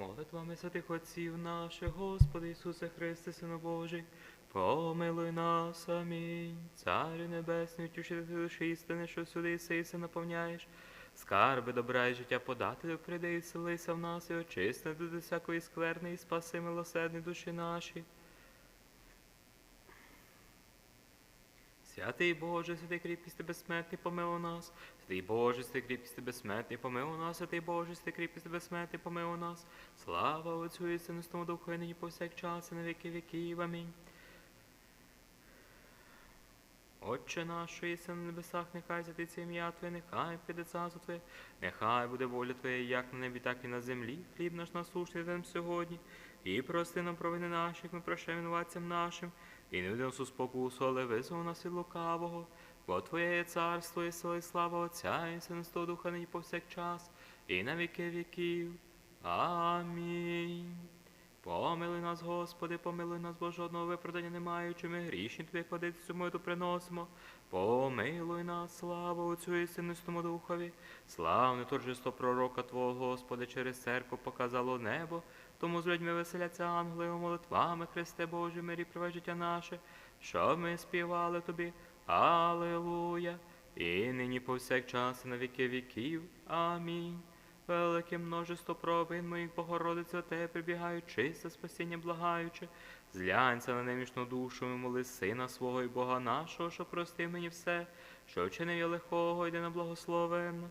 Молитвами святих отців наших, Господи Ісусе Христе, Сину Божий, помилуй нас, амінь. Царю Небесний, втішити душі істини, що сюди сиси наповняєш. Скарби, добра і життя подати, прийди і селися в нас, і очисти до всякої скверни, і спаси милосердні душі наші. Святий Боже, святий кріпкість безсмертний, помилуй нас. Святий Боже, святий кріпкість безсмертний, помилуй нас. Святий Боже, святий кріпкість безсмертний, помилуй нас. Слава Отцю і Сину, Духу, і нині повсякчас, і на віки віків. Амінь. Отче наш, що єси на небесах, нехай святиться ім'я Твоє, нехай прийде царство Твоє, нехай буде воля Твоя, як на небі, так і на землі. Хліб наш насущний нам сьогодні, і прости нам провини наші, як ми прощаємо винуватцям нашим, і не у спокусу, але визвол нас від лукавого. Бо Твоє є царство, і сила, і слава Отця, і і Духа, нині повсякчас, і на віки віків. Амінь. Помилуй нас, Господи, помилуй нас, бо жодного виправдання не маючи, ми грішні Тобі кладеться цю молитву приносимо. Помилуй нас, слава Отцю і Святому Духові. Славне торжество пророка Твого, Господи, через церкву показало небо. Тому з людьми веселяться ангели, молитвами, Христе Боже, мирі привай життя наше, щоб ми співали Тобі. Аллилуйя. І нині повсякчас і на віки віків. Амінь. Велике множество провин моїх Богородиця, Тебе прибігають, чисте спасіння благаючи, зглянься на немічну душу і моли Сина свого і Бога нашого, що простив мені все, що вчинив я лихого, йде на благословенно.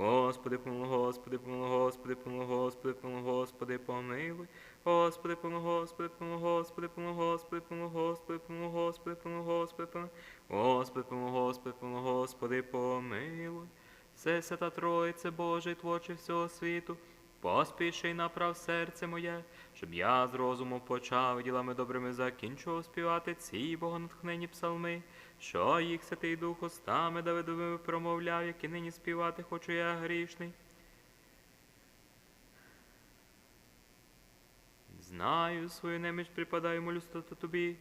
Господи, помилуй, Господи, помилуй, Господи, помилуй, Господи, помилуй, Господи, помилуй. Господи, помилуй, Господи, помилуй, Господи, помилуй, Господи, помилуй, Господи, помилуй, Господи, помилуй, Господи, помилуй. Господи, помилуй, Господи, помилуй, Господи, помилуй. Все свята Троїце Боже, творче всього світу, поспіши й направ серце моє, щоб я з розуму почав ділами добрими закінчував співати ці богонатхнені псалми, що їх Святий Дух устами Давидовими промовляв, які нині співати хочу я грішний. Знаю свою неміч припадаю, молюсь то тобі,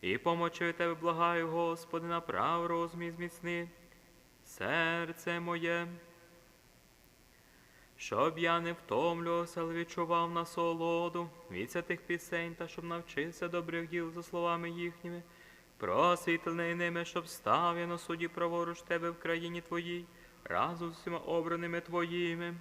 і помочи тебе благаю, Господи, направ розум і зміцни серце моє, щоб я не втомлювався, але відчував насолоду від святих пісень, та щоб навчився добрих діл за словами їхніми, просвітлений ними, щоб став я на суді праворуч тебе в країні твоїй, разом з усіма обраними твоїми.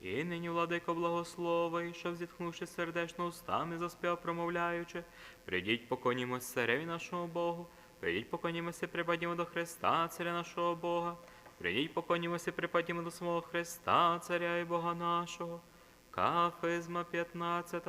І нині, владико, благослови, щоб зітхнувши сердечно устами, заспів, промовляючи, прийдіть поклонімось цареві нашого Богу, прийдіть поклонімося, припадімо до Христа, царя нашого Бога, прийдіть поклонімося, припадімо до самого Христа, царя і Бога нашого. Кафизма 15.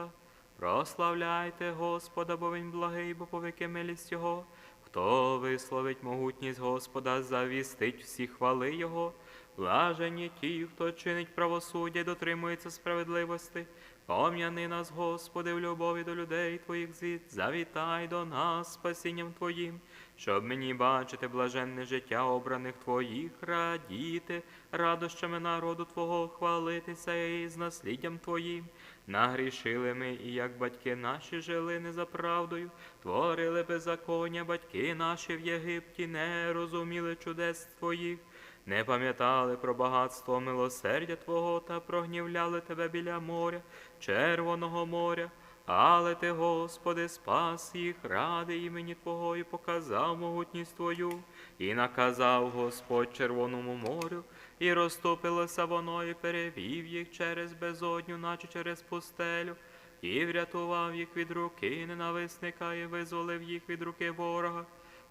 Прославляйте Господа, бо Він благий, бо повіки милість Його. Хто висловить могутність Господа, завістить всі хвали Його. Блажені ті, хто чинить правосуддя і дотримується справедливості. Пом'яни нас, Господи, в любові до людей Твоїх звіт, завітай до нас спасінням Твоїм, щоб мені бачити блаженне життя обраних Твоїх, радіти, радощами народу Твого, хвалитися і з насліддям Твоїм. Нагрішили ми, і як батьки наші жили не за правдою, творили беззаконня, батьки наші в Єгипті не розуміли чудес Твоїх. Не пам'ятали про багатство милосердя Твого та прогнівляли Тебе біля моря, Червоного моря. Але ти, Господи, спас їх ради імені Твого і показав могутність Твою, і наказав Господь Червоному морю, і розтопилося воно, і перевів їх через безодню, наче через пустелю, і врятував їх від руки ненависника, і визволив їх від руки ворога.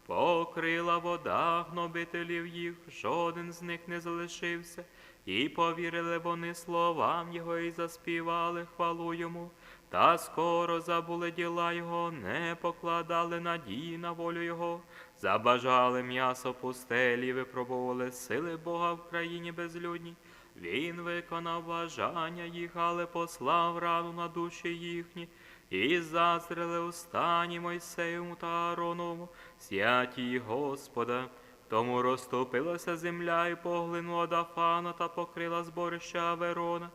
Покрила вода гнобителів їх, жоден з них не залишився, і повірили вони словам Його, і заспівали хвалу йому, та скоро забули діла Його, не покладали надії на волю Його, забажали м'ясо пустелі, випробували сили Бога в країні безлюдній. Він виконав бажання їх, але послав рану на душі їхні, і зазрели у стані Мойсеєвому та Аароновому, святі Господа. Тому розтопилася земля і поглинула Дафана та покрила зборище Аверона.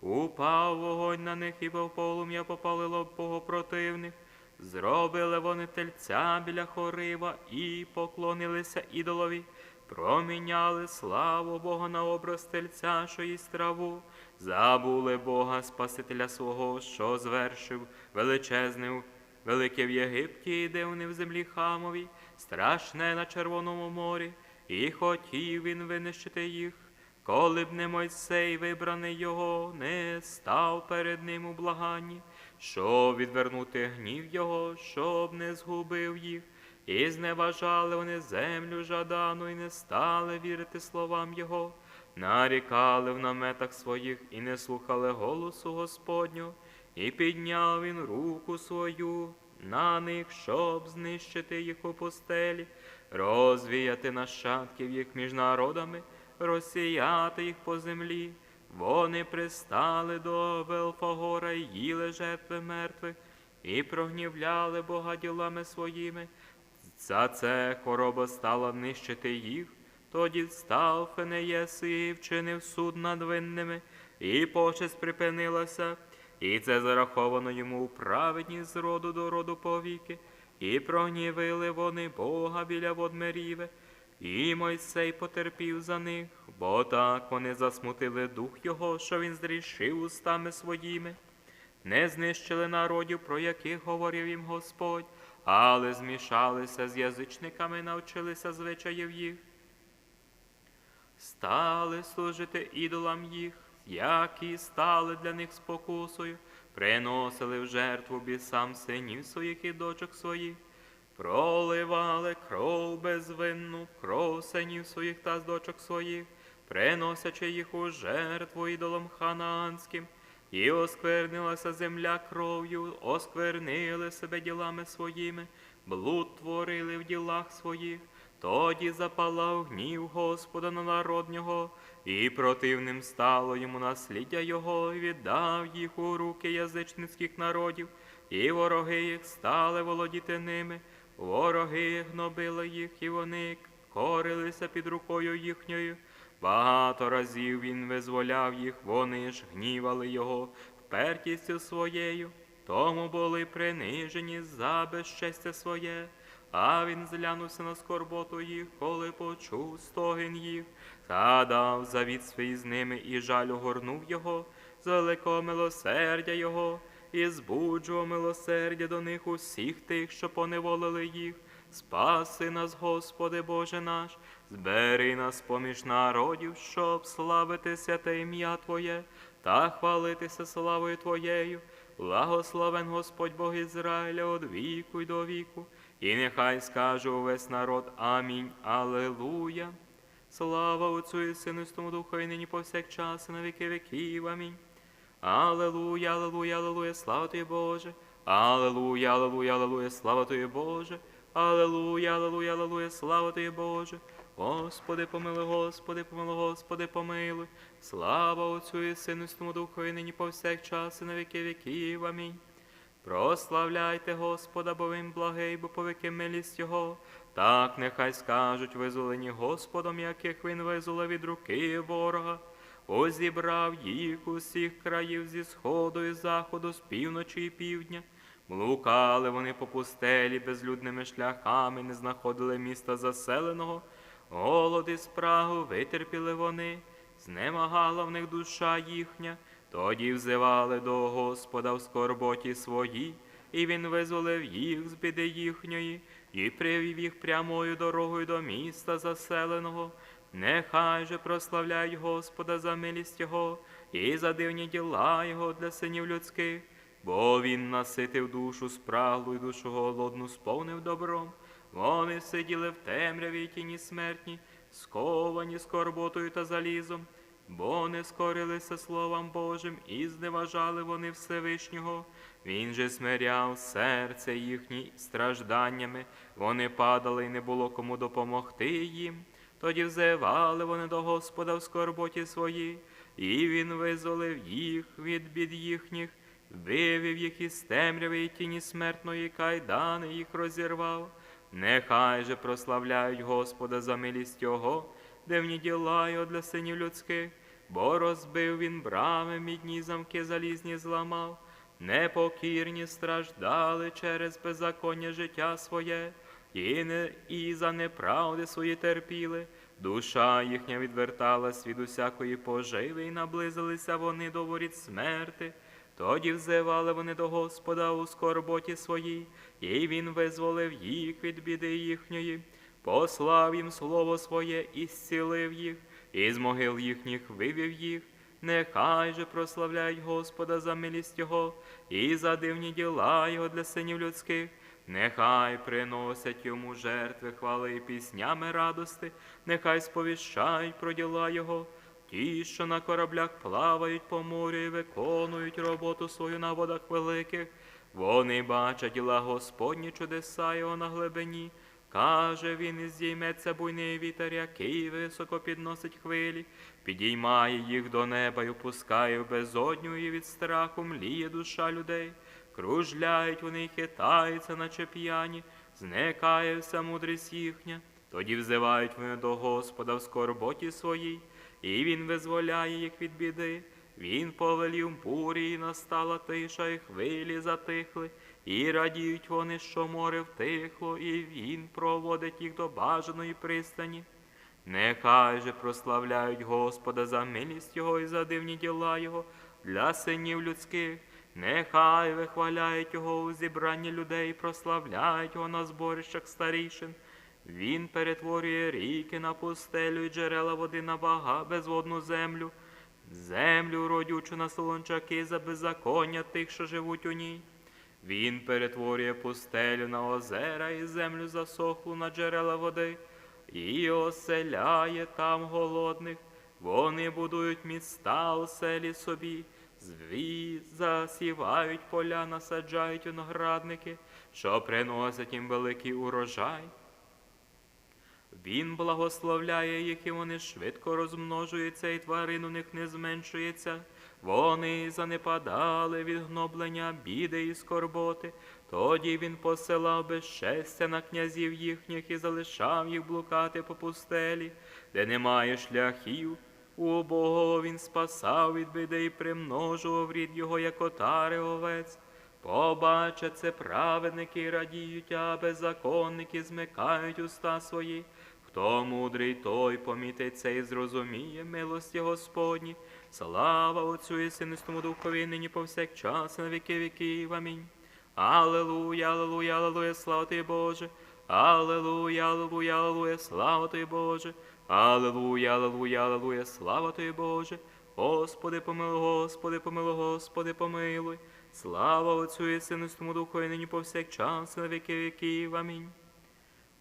Упав вогонь на них і полум'я попалило богопротивних. Зробили вони тельця біля хорива і поклонилися ідолові, проміняли славу Бога на образ тельця, що їсть траву, забули Бога Спасителя свого, що звершив величезне велике в Єгипті, і дивне в землі хамовій, страшне на Червоному морі, і хотів він винищити їх. Коли б не Мойсей, вибраний його, не став перед ним у благанні, щоб відвернути гнів його, щоб не згубив їх, і зневажали вони землю жадану, і не стали вірити словам його, нарікали в наметах своїх і не слухали голосу Господню, і підняв він руку свою на них, щоб знищити їх у пустелі, розвіяти нащадків їх між народами розсіяти їх по землі. Вони пристали до Велфагора і їли жертви мертвих, і прогнівляли Бога ділами своїми. За це хвороба стала нищити їх. Тоді став Фенеєс і вчинив суд над винними, і почесть припинилася, і це зараховано йому у праведність з роду до роду повіки, і прогнівили вони Бога біля водмеріве. І Мойсей потерпів за них, бо так вони засмутили дух його, що він зрішив устами своїми. Не знищили народів, про яких говорив їм Господь, але змішалися з язичниками, навчилися звичаїв їх. Стали служити ідолам їх, які стали для них спокусою, приносили в жертву бісам синів своїх і дочок своїх. Проливали кров безвинну, кров синів своїх та з дочок своїх, приносячи їх у жертву ідолам ханаанським, і осквернилася земля кров'ю, осквернили себе ділами своїми, блуд творили в ділах своїх. Тоді запалав гнів Господа на народ нього, і противним стало йому насліддя його, і віддав їх у руки язичницьких народів, і вороги їх стали володіти ними. Вороги гнобили їх, і вони корилися під рукою їхньою. Багато разів він визволяв їх, вони ж гнівали його впертістю своєю, тому були принижені за безчестя своє. А він зглянувся на скорботу їх, коли почув стогін їх, та дав завіт свій з ними, і жаль огорнув його, з великого милосердя його і збуджував милосердя до них усіх тих, що поневолили їх. Спаси нас, Господи Боже наш, збери нас поміж народів, щоб славити святе ім'я Твоє та хвалитися славою Твоєю. Благословен Господь Бог Ізраїля від віку й до віку, і нехай скаже увесь народ Амінь. Алелуя. Слава Отцю і Сину і Святому Духу, і нині повсякчас, і на віки віків. Амінь. Алелуя, алелуя, алелуя, слава тобі, Боже. Алелуя, алелуя, алелуя, слава тобі, Боже. Алелуя, алелуя, алелуя, слава тобі, Боже. Господи, помилуй, Господи, помилуй, Господи, помилуй. Слава Отцю і Сину і Святому Духу, і нині повсякчас, і на віки віків. Амінь. Прославляйте Господа, бо він благий, бо повики милість Його. Так нехай скажуть визволені Господом, яких він визволив від руки ворога. Озібрав їх усіх країв зі сходу і заходу, з півночі і півдня. Блукали вони по пустелі безлюдними шляхами, не знаходили міста заселеного. Голод і спрагу витерпіли вони, знемагала в них душа їхня. Тоді взивали до Господа в скорботі своїй, і він визволив їх з біди їхньої, і привів їх прямою дорогою до міста заселеного. Нехай же прославляють Господа за милість Його і за дивні діла Його для синів людських, бо Він наситив душу спраглу і душу голодну сповнив добром. Вони сиділи в темряві й тіні смертні, сковані скорботою та залізом, бо не скорилися Словам Божим і зневажали вони Всевишнього. Він же смиряв серце їхні стражданнями, вони падали, і не було кому допомогти їм. Тоді взивали вони до Господа в скорботі своїй, і Він визволив їх від бід їхніх, вивів їх із темряви і тіні смертної кайдани їх розірвав. Нехай же прославляють Господа за милість Його, дивні діла Його для синів людських, бо розбив він брами, мідні замки залізні зламав, непокірні страждали через беззаконня життя своє, і, не, і за неправди свої терпіли. Душа їхня відверталась від усякої поживи, і наблизилися вони до воріт смерти. Тоді взивали вони до Господа у скорботі своїй, і Він визволив їх від біди їхньої, послав їм слово своє і зцілив їх, і з могил їхніх вивів їх. Нехай же прославляють Господа за милість Його і за дивні діла Його для синів людських. Нехай приносять йому жертви, хвали і піснями радости, нехай сповіщають про діла Його. Ті, що на кораблях плавають по морю і виконують роботу свою на водах великих, вони бачать діла Господні чудеса його на глибині. Каже він, і здійметься буйний вітер, який високо підносить хвилі, підіймає їх до неба і опускає в безодню, і від страху мліє душа людей. Кружляють вони хитаються, наче п'яні, зникає вся мудрість їхня. Тоді взивають вони до Господа в скорботі своїй, і Він визволяє їх від біди. Він повелів бурі, і настала тиша, і хвилі затихли, і радіють вони, що море втихло, і він проводить їх до бажаної пристані. Нехай же прославляють Господа за милість Його і за дивні діла Його для синів людських. Нехай вихваляють Його у зібранні людей, прославляють Його на зборищах старішин. Він перетворює ріки на пустелю і джерела води на бага безводну землю, землю родючу на солончаки за беззаконня тих, що живуть у ній. Він перетворює пустелю на озера і землю засохлу на джерела води, і оселяє там голодних. Вони будують міста оселі собі, зві засівають поля, насаджають виноградники, що приносять їм великий урожай. Він благословляє їх, і вони швидко розмножуються, і тварин у них не зменшується. Вони занепадали від гноблення, біди і скорботи. Тоді він посилав безчестя на князів їхніх і залишав їх блукати по пустелі, де немає шляхів. У Бога він спасав від біди і примножував рід його, як отари овець. Побачать це праведники радіють, а беззаконники змикають уста свої. Хто мудрий, той помітить це і зрозуміє милості Господні. Слава Отцю і Синистому Духові, нині повсякчас, на віки віків. Амінь. Аллилуйя, аллилуйя, аллилуйя, слава тобі, Боже. Аллилуйя, аллилуйя, аллилуйя, слава тобі, Боже. Аллилуйя, аллилуйя, аллилуйя, слава тобі, Боже. Господи, помилуй, Господи, помилуй, Господи, помилуй. Слава Отцю і Синистому Духу, і нині повсякчас, на віки віків. Амінь.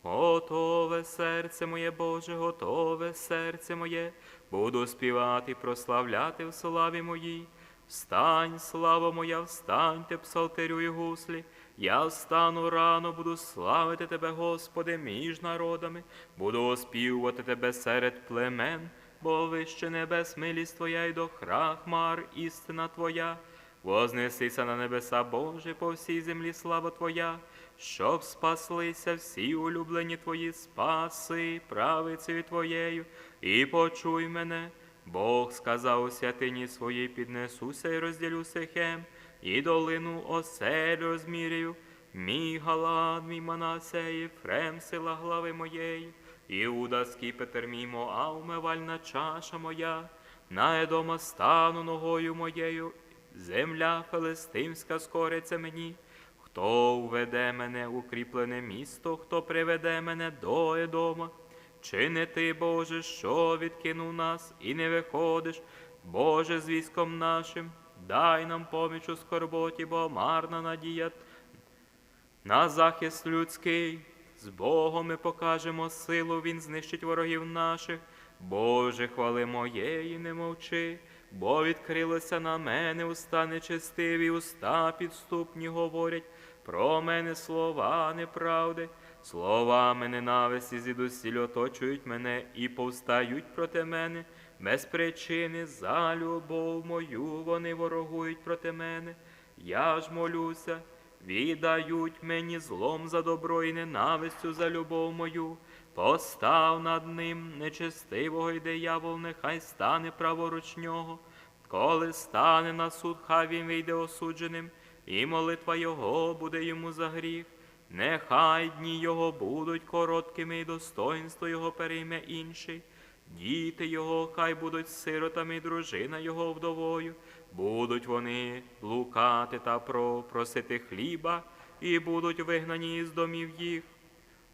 Готове серце моє, Боже, готове серце моє, буду співати, прославляти в славі моїй. Встань, слава моя, встаньте, псалтирю і гуслі. Я встану рано, буду славити Тебе, Господи, між народами, буду оспівувати Тебе серед племен, бо вище небес милість Твоя й до храхмар істина Твоя. Вознесися на небеса, Боже, по всій землі слава Твоя, щоб спаслися всі улюблені Твої спаси, правицею Твоєю, і почуй мене. Бог сказав у святині своїй, піднесуся і розділю сихем, і долину оселю розмірюю. Мій Галад, мій Манасей, Єфрем, сила глави моєї, Іуда, скіпетр мій Моав, умивальна чаша моя, на Едома стану ногою моєю, земля филистимська скориться мені. Хто уведе мене у кріплене місто, хто приведе мене до Едома? Чи не ти, Боже, що відкинув нас і не виходиш, Боже, з військом нашим, дай нам поміч у скорботі, бо марна надія на захист людський. З Богом ми покажемо силу, Він знищить ворогів наших. Боже, хвали моєї, не мовчи, бо відкрилося на мене уста нечестиві, уста підступні говорять про мене слова неправди, словами ненависті звідусіль оточують мене і повстають проти мене. Без причини за любов мою вони ворогують проти мене. Я ж молюся, віддають мені злом за добро і ненавистю за любов мою. Постав над ним нечестивого й диявол, нехай стане праворуч нього. Коли стане на суд, хай він вийде осудженим, і молитва його буде йому за гріх. Нехай дні його будуть короткими, і достоинство його перейме інший. Діти його хай будуть сиротами, дружина його вдовою. Будуть вони блукати та пропросити хліба, і будуть вигнані із домів їх.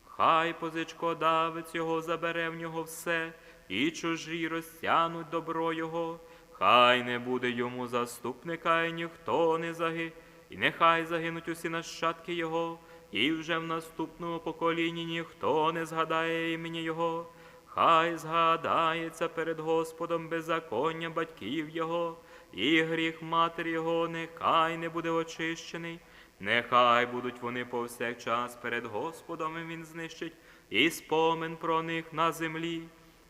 Хай позичкодавець його забере в нього все, і чужі розтянуть добро його, хай не буде йому заступника, і ніхто не заги, і нехай загинуть усі нащадки його, і вже в наступному поколінні ніхто не згадає імені його. Хай згадається перед Господом беззаконня батьків його, і гріх матері його нехай не буде очищений. Нехай будуть вони повсякчас перед Господом, і він знищить і спомин про них на землі.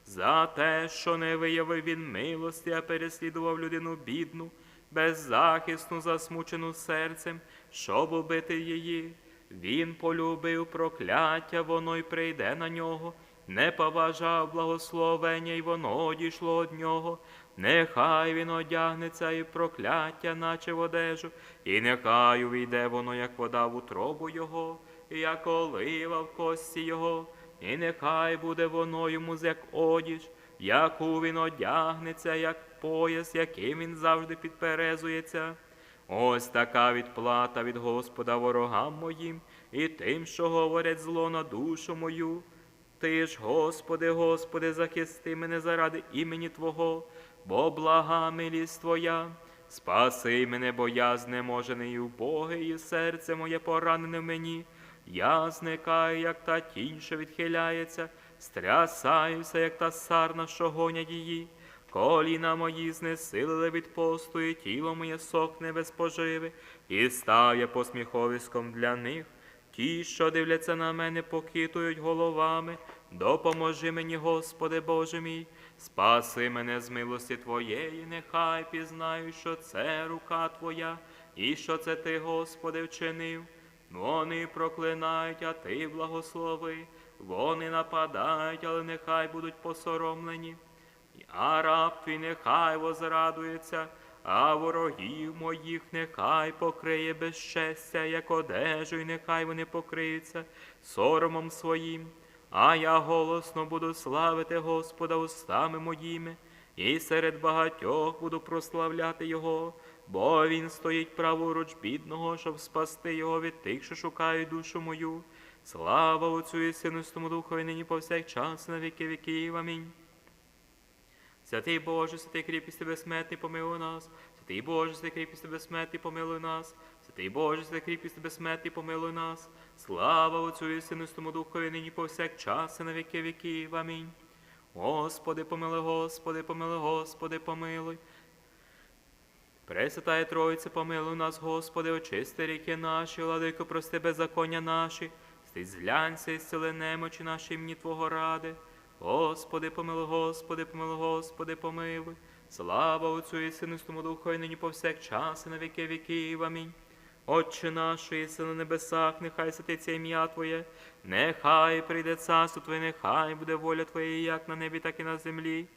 За те, що не виявив він милості, а переслідував людину бідну, беззахисну, засмучену серцем, щоб убити її. Він полюбив прокляття, воно й прийде на нього, не поважав благословення, й воно одійшло од нього. Нехай він одягнеться і прокляття, наче в одежу, і нехай увійде воно, як вода в утробу його, і як олива в кості його, і нехай буде воно йому як одіж, яку він одягнеться, як пояс, яким він завжди підперезується. Ось така відплата від Господа ворогам моїм і тим, що говорять зло на душу мою. Ти ж, Господи, Господи, захисти мене заради імені Твого, бо блага милість Твоя. Спаси мене, бо я знеможений і убогий, і серце моє поранене в мені. Я зникаю, як та тінь, відхиляється, стрясаюся, як та сарна, що гонять її. Коліна мої знесилили від посту, і тіло моє сохне без поживи, і став я посміховиськом для них. Ті, що дивляться на мене, покитують головами. Допоможи мені, Господи Боже мій, спаси мене з милості Твоєї, нехай пізнаю, що це рука Твоя, і що це Ти, Господи, вчинив. Вони проклинають, а Ти благослови. Вони нападають, але нехай будуть посоромлені. А раб твій нехай возрадується, а ворогів моїх нехай покриє безчестя, як одежу, і нехай вони покриються соромом своїм. А я голосно буду славити Господа устами моїми, і серед багатьох буду прославляти Його, бо Він стоїть праворуч бідного, щоб спасти його від тих, що шукають душу мою. Слава Отцю і Сину, і Святому Духові, нині повсякчас, на віки віків. Амінь. Святий Боже, святий кріпкісти безсмертний, помилуй нас. Святий Боже, святий кріпкісти безсмертний, помилуй нас. Святий Боже, святий кріпкісти безсмертний, помилуй нас. Слава Отцю і Сину, і Святому Духові, нині повсякчас, і на віки віків. Амінь. Господи, помилуй, Господи, помилуй, Господи, помилуй. Пресвятая Троїця, помилуй нас, Господи, очисти ріки наші, владико, прости беззаконня наші, стись зглянься і зціли немочі наші імені Твого ради. Господи, помилуй, Господи, помилуй, Господи, помилуй. Слава Отцю і Сину, Святому Духу, і нині повсякчас, і на віки віків. Амінь. Отче наш, єси на небесах, нехай святиться ім'я Твоє, нехай прийде царство Твоє, нехай буде воля Твоя, як на небі, так і на землі.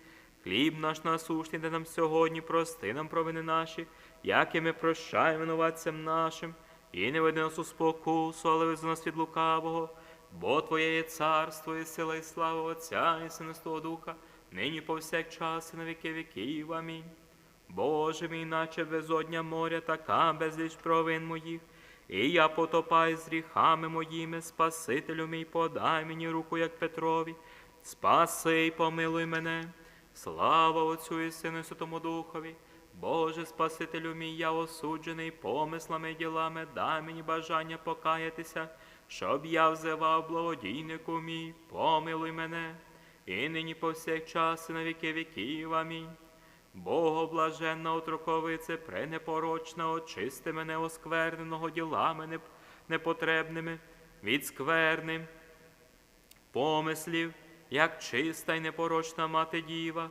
Хліб наш насущний, де нам сьогодні, прости нам провини наші, як і ми прощаємо винуватцям нашим, і не веди нас у спокусу, але визволи нас від лукавого. Бо Твоє є царство, і сила, і слава Отця, і Сина, і Святого Духа, нині повсякчас, і на віки віків. Амінь. Боже мій, наче безодня моря, така безліч провин моїх, і я потопаю з гріхами моїми, Спасителю мій, подай мені руку, як Петрові, спаси й помилуй мене. Слава Отцю і Сину, і Святому Духові. Боже Спасителю мій, я осуджений помислами і ділами, дай мені бажання покаятися, щоб я взивав благодійнику мій, помилуй мене, і нині повсякчас, і на віки віків. Амінь. Бого блаженна отроковице, пренепорочна, очисти мене оскверненого ділами непотребними, від скверним помислів, як чиста й непорочна мати діва,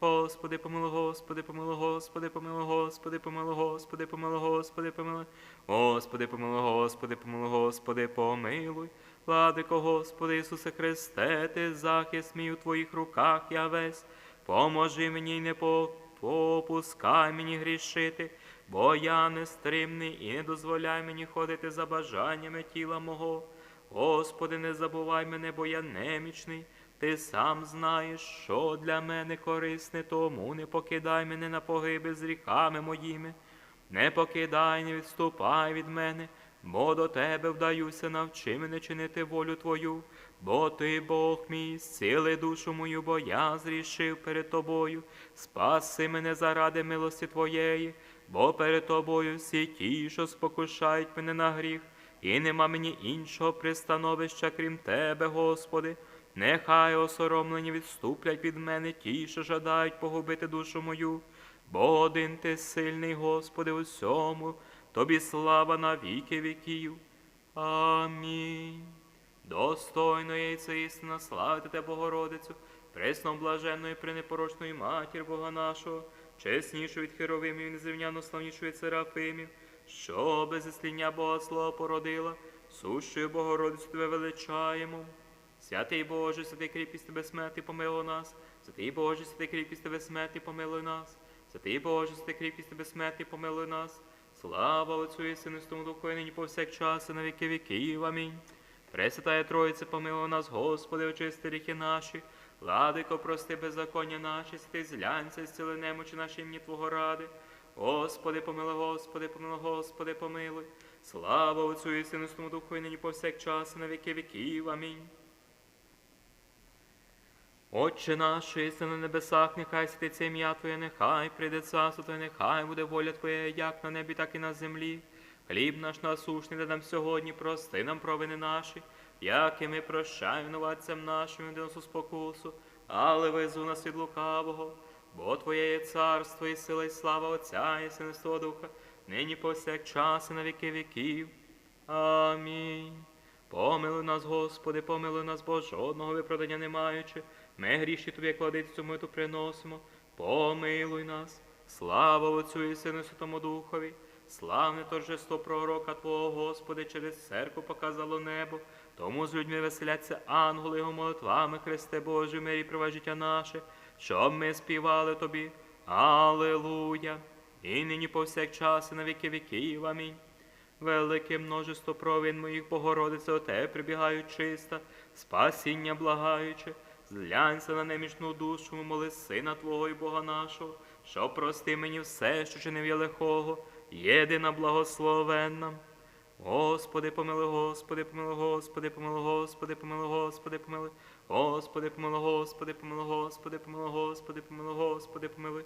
Господи, помилуй, Господи, помилуй, Господи, помилуй, Господи, помилуй, Господи, помилуй, Господи, помилуй. Господи, помилуй, Господи, помилуй, Господи, помилуй. Владико, Господи Ісусе Христе, ти захист мій у Твоїх руках я весь. Поможи мені не попускай мені грішити, бо я нестримний і не дозволяй мені ходити за бажаннями тіла мого. Господи, не забувай мене, бо я немічний. Ти сам знаєш, що для мене корисне, тому не покидай мене на погибель з гріхами моїми. Не покидай, не відступай від мене, бо до тебе вдаюся, навчи мене чинити волю Твою, бо ти, Бог мій, зціли душу мою, бо я зрішив перед тобою. Спаси мене заради милості Твоєї, бо перед тобою всі ті, що спокушають мене на гріх, і нема мені іншого пристановища, крім Тебе, Господи. Нехай осоромлені відступлять від мене ті, що жадають погубити душу мою, бо один ти сильний, Господи, у всьому, тобі слава на віки віків. Амінь. Достойно є це істина, славити Тебе, Богородицю, пресно блаженною, пренепорочною матір Бога нашого, чеснішу від херовимів і незрівняно славнішої серафимів, що без ісління Бога Слова породила, сущою Богородицю Тебе величаємо. Святий Боже, святий кріпість Тебе смерти, помилуй нас. Святий Боже, святий кріпість Тебе смерти, помилуй нас. Святий Боже, святий кріпість Тебе смерти, помилуй нас. Слава Отцю і Сину, і Духу, і нині повсякчас, і на віки віків. Амінь. Пресвятая Троїця, помилуй нас, Господи, очисти ріхи наші, Владико, прости беззаконня наші, святий злянця, зціли немочі наші імені Твого ради. Господи, помилуй, Господи, помилуй, Господи, помилуй. Слава Отцю і Сину, і Святому Духу, і нині повсякчас, і на віки віків. Амінь. Отче наш, єси на небесах, нехай святиться ім'я Твоє, нехай прийде царство Твоє, нехай буде воля Твоя, як на небі, так і на землі. Хліб наш насушний дай нам сьогодні, прости нам провини наші, як і ми прощаємо винуватцям нашим, і нас у спокусу, але визу нас від лукавого, бо Твоє є царство і сила, і слава Отця, і і Духа, нині повсякчас і на віки віків. Амінь. Помилуй нас, Господи, помилуй нас, бо жодного виправдання не маючи. Ми гріші Тобі кладицю миту приносимо. Помилуй нас. Слава Отцю і Сину Святому Духові. Славне торжество пророка Твого, Господи, через церкву показало небо. Тому з людьми веселяться ангели його молитвами, Христе Божий, в мирі права життя наше, щоб ми співали Тобі. Аллилуйя. І нині повсякчас і на віки віків. Амінь. Велике множество провин моїх Богородице, о те прибігають чиста, спасіння благаючи, зглянься на немічну душу, моли Сина Твого і Бога нашого, що прости мені все, що чинив я лихого, єдина благословенна. Господи, помилуй, Господи, помилуй, Господи, помилуй, Господи, помилуй, Господи, помилуй, Господи, помилуй, Господи, помилуй, Господи, помилуй, Господи, помилуй, Господи, помилуй.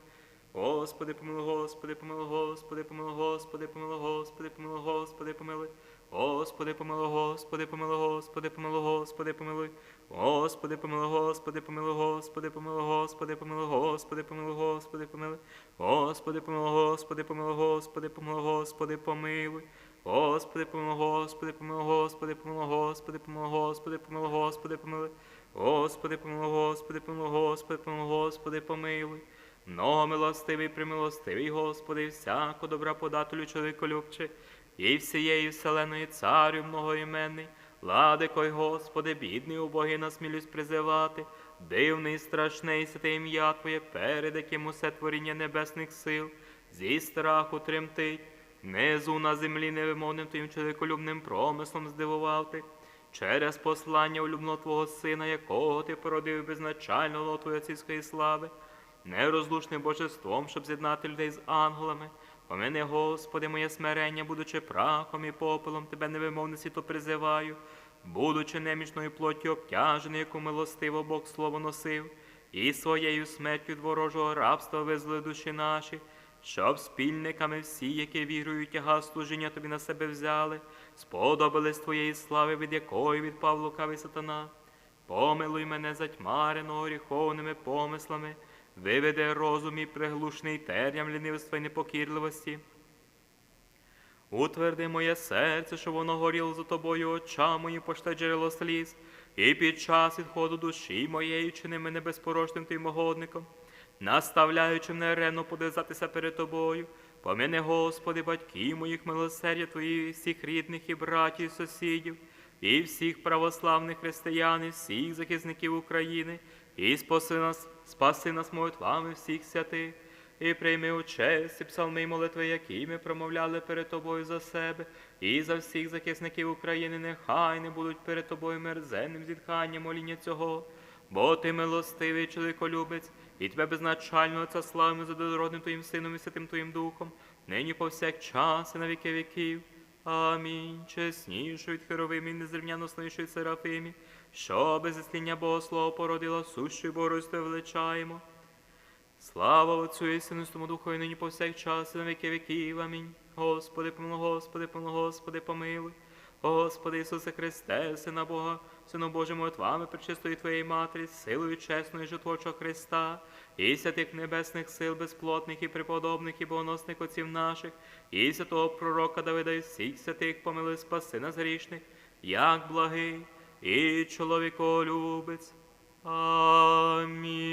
Господи, помилуй, Господи, помилуй, Господи, помилуй, Господи, помилуй, Господи, помилуй, Господи, помилуй. Господи, помилуй, Господи, помилуй, Господи, помилуй, Господи, помилуй. Господи, помилуй, Господи, помилуй, Господи, помилуй, Господи, помилуй, Господи, помилуй, Господи, помилуй. Господи, помилуй, Господи, помилуй, Господи, помилуй, Господи, помилуй. Господи, помилуй, Господи, помилуй, Господи, помилуй, Господи, помилуй, Господи, помилуй, Господи, помилуй. Господи, помилуй, Господи, помилуй, Господи, помилуй, Господи, помилуй. Много милостивий, примилостивий, Господи, всяко добра подателю чоловіколюбче, і всієї вселеної царю многоіменний, Владико й Господи, бідний, убогий насмілюсь призивати, дивний, страшний, святе ім'я Твоє, перед яким усе творіння небесних сил, зі страху тремтить, низу на землі невимовним Твоїм чоловіколюбним промислом здивував ти, через послання улюбного Твого Сина, якого Ти породив безначально лотою отцівської слави, нерозлучним божеством, щоб з'єднати людей з ангелами. Помини, Господи, моє смирення, будучи прахом і попелом, Тебе невимовниці то призиваю, будучи немічною плоттю обтяжений, яку милостиво Бог слово носив, і своєю смертю від ворожого рабства визволи душі наші, щоб спільниками всі, які вірують, тяга служіння тобі на себе взяли, сподобались твоєї слави, від якої відпав лукавий сатана. Помилуй мене затьмареного гріховними помислами, виведи розум і приглушний терням лінивства і непокірливості. Утверди моє серце, щоб воно горіло за тобою очам мої пошта джерело сліз, і під час відходу душі моєї чини мене безпорочним твоїм угодником, наставляючи мене ревно подвизатися перед тобою. Помяни, Господи, батьків моїх милосердя Твої, всіх рідних і братів, і сусідів, і всіх православних християн, і всіх захисників України, і спаси нас, спаси нас молитвами всіх святих. І прийми у честь псалми й молитви, які ми промовляли перед тобою за себе, і за всіх захисників України, нехай не будуть перед тобою мерзенним зітханням моління цього. Бо ти милостивий чоловіколюбець, і тебе безначально Отця славимо за дородним Твоїм Сином і Святим Твоїм Духом, нині повсякчас і на віки віків. Амінь. Чеснішою від херовим і незрівняно славнішою Серафимі, що без істиння Богослова породила сущою Богородствою величаємо. Слава Отцю і Сину і Духу, і нині повсякчас, і на віки віків. Амінь. Господи, помилуй, Господи, помилуй, Господи, помилуй. Господи Ісусе Христе, Сина Бога, Сину Божим, молитвами пречистої Твоєї Матері, силою чесної житвочого Христа, і святих небесних сил, безплотних і преподобних, і богоносних отців наших, і святого пророка Давида, і всіх святих помилуй, спаси нас грішних, як благий і чоловіколюбець. Амінь.